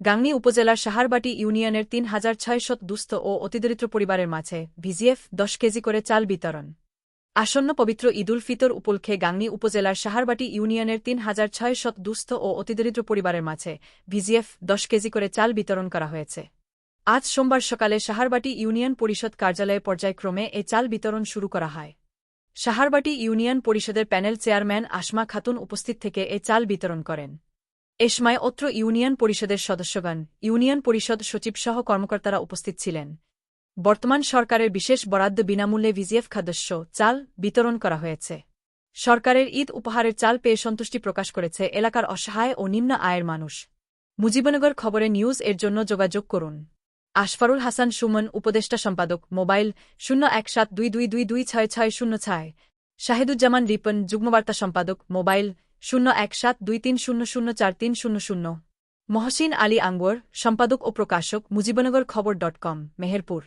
গাংনী উপজেলার সাহারবাটি ইউনিয়নের তিন হাজার ছয়শত দুস্থ ও অতিদরিদ্র পরিবারের মাঝে ভিজিএফ দশ কেজি করে চাল বিতরণ। আসন্ন পবিত্র ঈদুল ফিতর উপলক্ষে গাংনী উপজেলার সাহারবাটি ইউনিয়নের তিন হাজার ছয়শত দুস্থ ও অতিদরিদ্র পরিবারের মাঝে ভিজিএফ দশ কেজি করে চাল বিতরণ করা হয়েছে। আজ সোমবার সকালে সাহারবাটি ইউনিয়ন পরিষদ কার্যালয়ে পর্যায়ক্রমে এ চাল বিতরণ শুরু করা হয়। সাহারবাটি ইউনিয়ন পরিষদের প্যানেল চেয়ারম্যান আসমা খাতুন উপস্থিত থেকে এ চাল বিতরণ করেন। এ সময় অত্র ইউনিয়ন পরিষদের সদস্যগণ, ইউনিয়ন পরিষদ সচিবসহ কর্মকর্তারা উপস্থিত ছিলেন। বর্তমান সরকারের বিশেষ বরাদ্দ বিনামূল্যে ভিজিএফ খাদ্যস্য চাল বিতরণ করা হয়েছে। সরকারের ঈদ উপহারের চাল পেয়ে সন্তুষ্টি প্রকাশ করেছে এলাকার অসহায় ও নিম্ন আয়ের মানুষ। মুজিবনগর খবরে নিউজ এর জন্য যোগাযোগ করুন। আশফারুল হাসান সুমন, উপদেষ্টা সম্পাদক, মোবাইল শূন্য এক সাত দুই দুই দুই দুই ছয় ছয় শূন্য ছয়। শাহিদুজ্জামান রিপন, যুগ্মবার্তা সম্পাদক, মোবাইল শূন্য এক সাত দুই তিন শূন্য শূন্য চার তিন শূন্য শূন্য। মহসিন আলী আঙ্গর, সম্পাদক ও প্রকাশক, মুজিবনগর খবর ডট কম, মেহেরপুর।